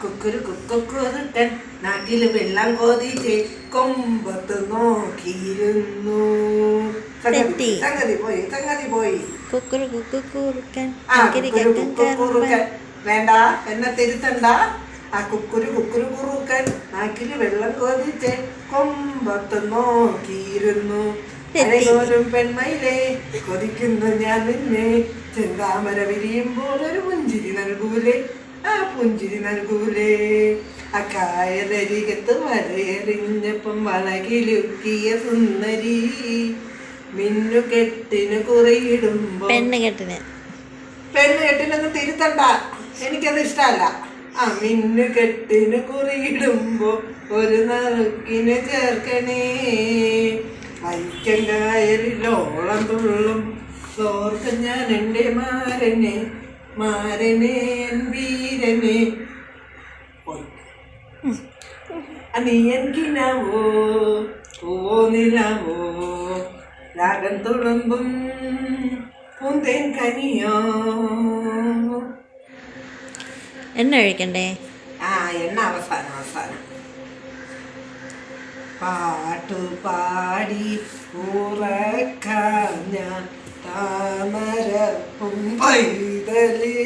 അക്കുക്കുരു കുക്കുക്കുറുക്കൻ നാട്ടിൽ വെള്ളം കോതിച്ച് കൊമ്പത്ത് നോക്കിയിരുന്നു. സംഗതി തെറ്റി. സംഗതി പോയി സംഗതി പോയി. കുക്കുറു കുക്കുറുക്കൻ ആ കുക്കുരു കുക്കുറുക്കൻ. വേണ്ട എന്നെ തിരുത്തണ്ട. ആ കുക്കുരു കുക്കുരു കുറുക്കൻ നാക്കിൽ വെള്ളം കോതിച്ച് കൊമ്പത്ത് നോക്കിയിരുന്നു. തെറ്റി. പെൺമയിലേ കൊതിക്കുന്നു ഞാൻ നിന്നെ. ചെന്താമര വിരിയുമ്പോൾ ഒരു പുഞ്ചിരി നൽകൂലേ. ആ പുഞ്ചിരി നൽകൂലേ. ആ കായലരികത്ത് വരയറിഞ്ഞപ്പം വളകിലുക്കിയ സുന്ദരി മിന്നുകെട്ടിന് കുറയിടുമ്പോ പെണ്ണ് കെട്ടിന്. പെണ്ണ് കെട്ടിനൊന്നും തിരുത്തണ്ട. എനിക്കത് ഇഷ്ടമല്ല. ആ മിന്നു കെട്ടിന് കുറിയിടുമ്പോ ഒരു നറുക്കിന് ചേർക്കണേ. ഐക്യം കായലിലോളം തുള്ളും തോർക്ക ഞാൻ എന്റെ മാരനെ മാരനെ വീരനേ. പോയി. നീ എനിക്കിനാവോ ഓ നിലാവോ രാഗം തുളുമ്പും പൂന്തേൻ കനിയോ. എണ്ണ ഒഴിക്കണ്ടേ? ആ എണ്ണ അവസാനം അവസാനം. പാട്ടു പാടി ഉറക്കാം ഞാൻ. താമര പൈതലേ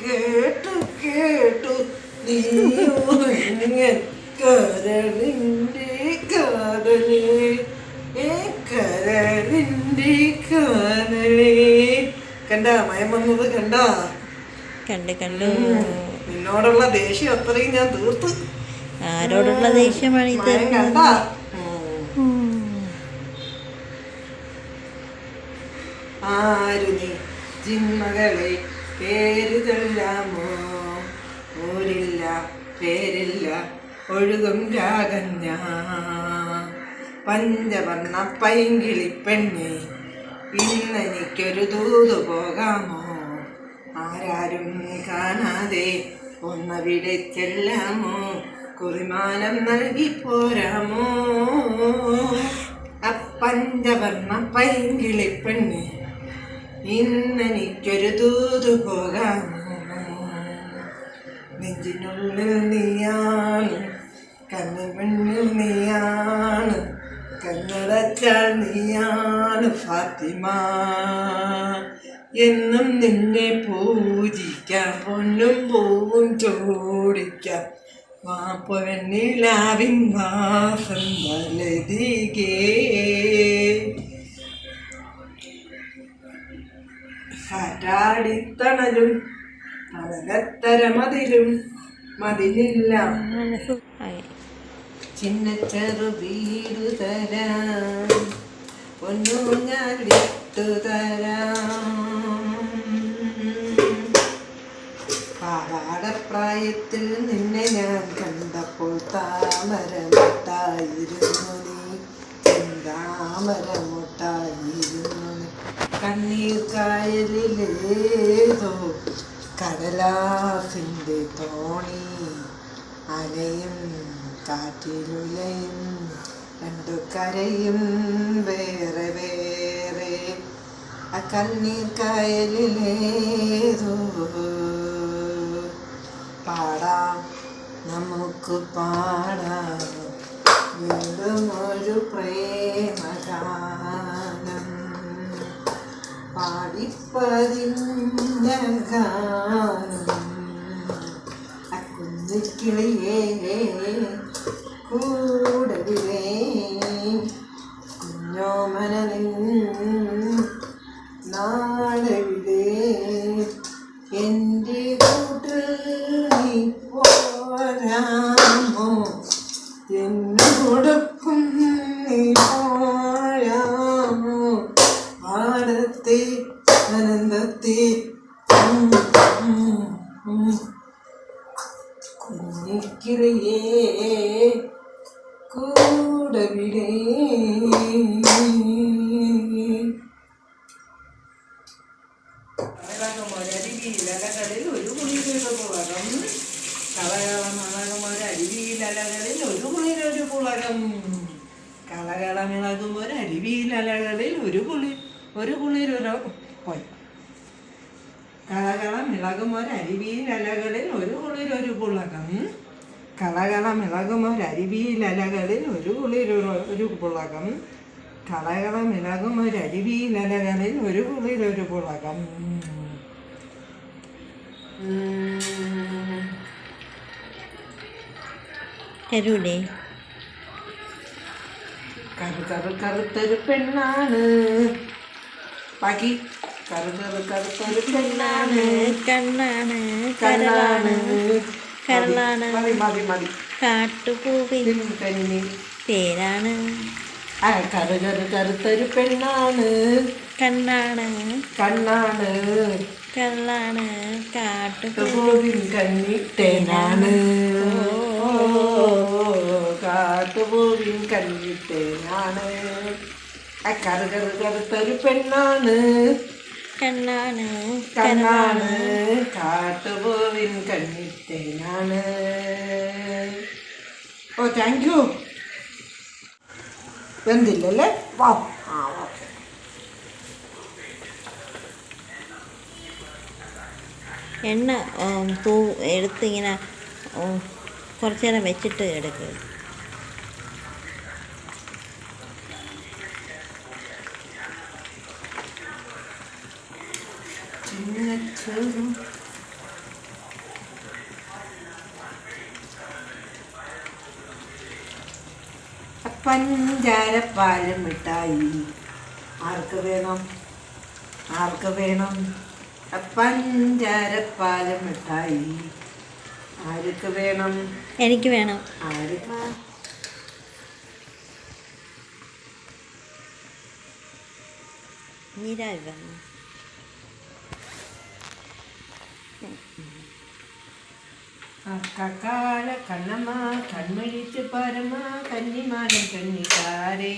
കേട്ടു കേട്ടു നീ ഉറങ്ങൻ കരളിന്റെ കാതലേ. ഏ കരളിന്റെ കാതലേ. കണ്ട മയം വന്നത് കണ്ടാ? കണ്ട് കണ്ടു. നിന്നോടുള്ള ദേഷ്യം അത്രയും ഞാൻ തീർത്ത്. ആരോടുള്ള ദേഷ്യമാണ് ഇത് കണ്ടാ? നീ ജിന്മകളെ പേര് ഊരില്ല പേരില്ല ഒഴുകും രാഗഞ്ഞ. പഞ്ചവർണ പൈങ്കിളി പെണ്ണി ഇന്നെനിക്കൊരു ദൂതു പോകാമോ? ആരാരും കാണാതെ ഒന്നവിടെ ചെല്ലാമോ? കുറിമാനം നൽകി പോരാമോ? അപ്പഞ്ചവർണ പൈങ്കിളി പെണ്ണെ ഇന്നെനിക്കൊരു തൂതു പോകാമോ നെഞ്ചിനുള്ളിൽ നീയാണ് കണ്ണുമുന്നിൽ നീയാണ് കണ്ണടച്ചാൽ നീയാണ് ഫാത്തിമ. എന്നും നിന്നെ പൂജിക്കാം പൊന്നും പൂവും ചോടിക്കാം. വാപ്പൊന്നിലാവിൻ വാസം വലതികേ കാറ്റാടിത്തണലും തണലത്തര മതിലും മതിലില്ല. ചിന്ന ചിന്നച്ചെറു വീടു തരാം പൊന്നൂഞ്ഞാലിട്ടു തരാം. പാടാടപ്രായത്തിൽ നിന്നെ ഞാൻ കണ്ടപ്പോൾ താമരമുട്ടായിരുന്നു നീ. താമരമുട്ടായിരുന്നു കണ്ണീർ കായലിലേതോ കടലാസിന്റെ തോണി അലയും കാറ്റിലുലയും രണ്ടു കരയും വേറെ വേറെ. ആ കണ്ണീർ കായലിലേതോ പാടാം നമുക്ക് പാടാം. വീണ്ടും ഒരു പ്രേമഗാനം. പാടിപ്പതിഞ്ഞ ഗാനം അക്കുഞ്ഞിക്കിളിയേ ഉം. കുഞ്ഞിക്കിളിയേ കൂടവിടെ ിൽ ഒരു കുളിരൊരു പുളകം കളകളമളകുമൊരരുവിയിലലകളിൽ ഒരു കുളിരൊരു പുളകം കളകളമിളകുമൊരരുവിയിലലകളിൽ ഒരു കുളി ഒരു കുളിരൊരു പോയി. കളകള ഇളകും ഒരരുവിയിലലകളിൽ ഒരു കുളിരൊരു പുളകം. കളകള കളകളമിളകുമൊരരുവിയിലലകളിൽ ഒരു കുളിരൊരു ഒരു പുളകം. കളകളമിളകുമൊരരുവിയിലലകളിൽ ഒരു കുളിരൊരു പുളകം. കറു കറുത്തൊരു പെണ്ണാണ്. ബാക്കി പെണ്ണാണ് കണ്ണാണ് കരളാണ് കരളാണ് കാട്ടുപൂവിൻ പേരാണ്. ആ കറു കറു കറുത്തൊരു പെണ്ണാണ്. കണ്ണാണ്. കണ്ണാണ്. കള്ളാണ് കാട്ടുപൂ കാട്ടുപൂവിൻ കണ്ണി തേനാണ്. കാട്ടുപൂവിൻ കണ്ണി തേനാണ്. ആ കറു കറു കറുത്തൊരു പെണ്ണാണ്. കണ്ണാണ്. കണ്ണാണ്. കാട്ടുപോവിൻ കണ്ണിത്തേനാണ് ഓ താങ്ക് യു വെന്തില്ലല്ലേ? വാ. ആ ഓക്കെ. എണ്ണ തൂ എടുത്ത് ഇങ്ങനെ ഉം, കുറച്ച് നേരം വെച്ചിട്ട് എടുക്കുക ചിന്നച്ചോറും പഞ്ചാരപ്പാലം മിഠായി. ആർക്ക് വേണം? ആർക്ക് വേണം? പഞ്ചാരപ്പാലം മിഠായി. ആർക്ക് വേണം? എനിക്ക് വേണം. ആർക്ക്? നീരാവി വേണം കക്കാല കണ്ണമ്മ കൺമഴിച്ച് പരമ കന്നിമാനം കന്നിക്കാരേ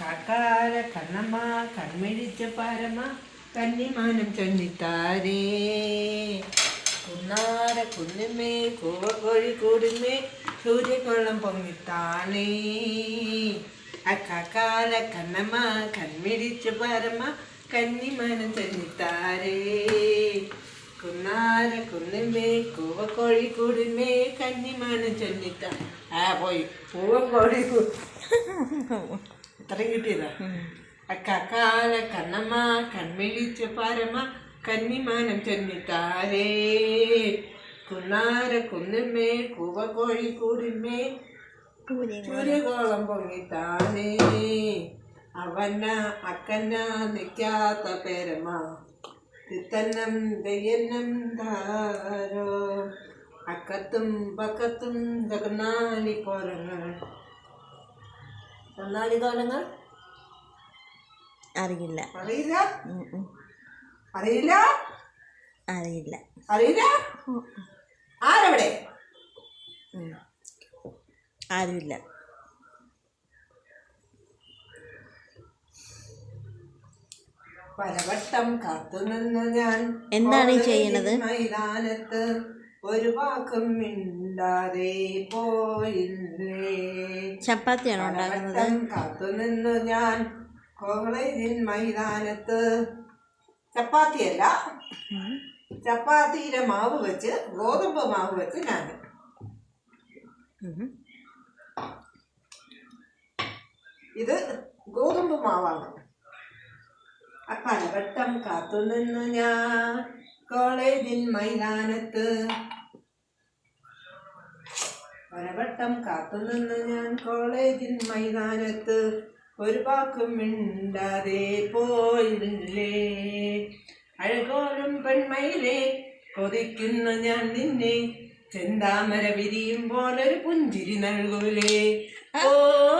കക്കാല കണ്ണമ്മ കൺമഴിച്ച് പരമ കന്നിമാനം ചൊന്നിത്താരേ കുന്നാര കുന്നുമേ കൂവക്കോഴി കൂടുമേ സൂര്യകൊള്ളം പൊങ്ങിത്താണേ അക്കാല കണ്ണമ്മ കൺമിഴിച്ച് പരമ കന്നിമാനം തന്നിത്താരേ കുന്നാര കുന്നിന്മേ കൂവക്കോഴി കൂടിന്മേ കന്നിമാനം ചൊല്ലിത്ത ആ പോയി. പൂവക്കോഴി കൂ- ഇത്രയും കിട്ടിയതാ. അക്കാല കണ്ണമ്മ കൺമിഴിച്ച പാരമ്മ കന്നിമാനം ചൊല്ലിത്താരേ കുന്നാര കുന്നിന്മേ കൂവക്കോഴി കൂടിന്മേ സൂര്യകോളം പൊങ്ങിത്താനേ. അവന അക്കന്ന നിൽക്കാത്ത പേരമ്മ തിത്തന്നം ദയ്യന്നം ധാരോ. അക്കത്തും പക്കത്തും തകർന്നാലി കോലങ്ങൾ തന്നാലി കോലങ്ങൾ അറിയില്ല. അറിയില്ല. അറിയില്ല? അറിയില്ല. അറിയില്ല? ആരവിടെ. ആരുമില്ല. പലവട്ടം കാത്തുനിന്ന് ഞാൻ. എന്താണ് ഈ ചെയ്യണത്? മൈതാനത്ത് ഒരു വാക്കും മിണ്ടാതെ പോയില്ലേ. ചപ്പാത്തിയാണോ ഉണ്ടാക്കുന്നത്? കാത്തുനിന്നു ഞാൻ കോളേജിൻ മൈതാനത്ത്. ചപ്പാത്തിയല്ല. ചപ്പാത്തിയിലെ ചപ്പാത്തിയുടെ മാവ് വെച്ച് ഗോതമ്പ് മാവ് വെച്ച് ഞാൻ. ഇത് ഗോതമ്പ് മാവാണ്. പലവട്ടം കാത്തുനിന്നു ഞാൻ കോളേജിൻ മൈതാനത്ത്. പലവട്ടം കാത്തുനിന്നു ഞാൻ കോളേജിൻ മൈതാനത്ത്. ഒരു വാക്കും മിണ്ടാതെ പോയില്ലേ? അഴകോലും പെൺമയിലെ കൊതിക്കുന്നു ഞാൻ നിന്നെ. ചെന്താമര വിരിയും പോലൊരു പുഞ്ചിരി നൽകൂലേ? ഓ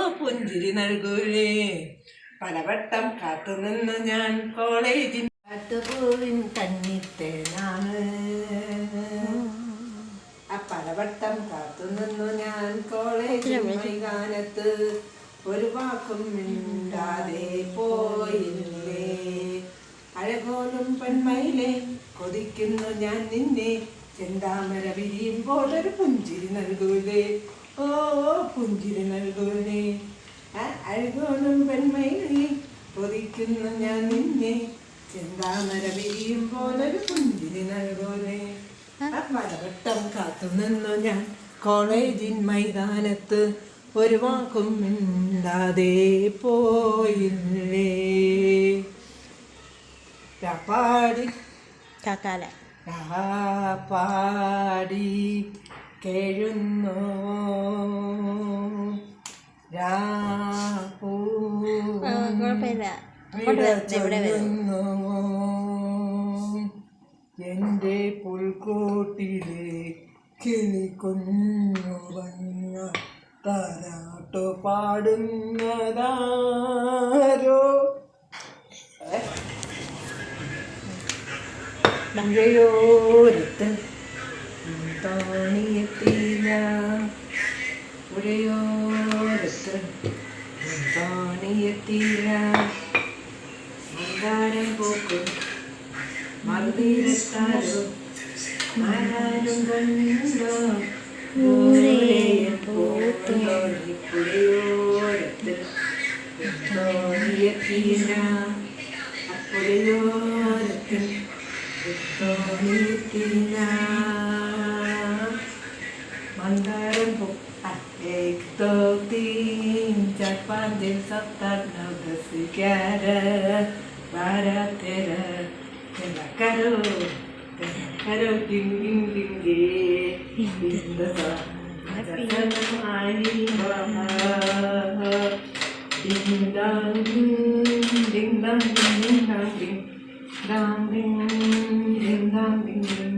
പുഞ്ചിരി നൽകൂലേ. പലവട്ടം കാത്തുനിന്ന് ഞാൻ കോളേജിൽ കാട്ടുപൂവിൻ തന്നിത്തേനാണ്. ആ പലവട്ടം കാത്തുനിന്നു ഞാൻ കോളേജിൽ മൈതാനത്ത് ഒരു വാക്കും മിണ്ടാതെ പോയില്ലേ? അഴകോലും പെൺമയിലെ കൊതിക്കുന്നു ഞാൻ നിന്നെ. ചെന്താമര വിരിയുമ്പോൾ ഒരു പുഞ്ചിരി നൽകൂലേ ഓ പുഞ്ചിരി നൽകൂലേ ആ അഴകോലും പെൺമയിലെ കൊതിക്കുന്നു ഞാൻ നിന്നെ. ചെന്താമര വെയ്യും പോലൊരു കുഞ്ചിരി നൽകോലെ. പലവട്ടം കാത്തു നിന്നു ഞാൻ കോളേജിൻ മൈതാനത്ത് ഒരു വാക്കും മിണ്ടാതെ പോയില്ലേ. പാടി കാക്കാല. പാടി കേഴുന്നു രാപ്പൂ ആ, ഇവിടെ എന്റെ പുൽക്കൂട്ടിലെ കിളി കൊന്നു വന്ന താരാട്ടു പാടുന്നതാരോ? മഴയോരത്ത് താണിയെത്തിയ പുഴയോരത്ത് തോണിയെത്തിയ മന്ദാരം പോക്കും മറുതീരത്താരോ ആരാരും കണ്ടോ? ദൂരെയൻ പോത്തോണി പുഴയോരത്ത് തോണിയെത്തിയ പുഴയോരത്ത് തോണിയെത്തിയ प्यार बारा तेरा तेरा करो तेरा करो डिम डिम डिम गे डिम डिम डिम डिम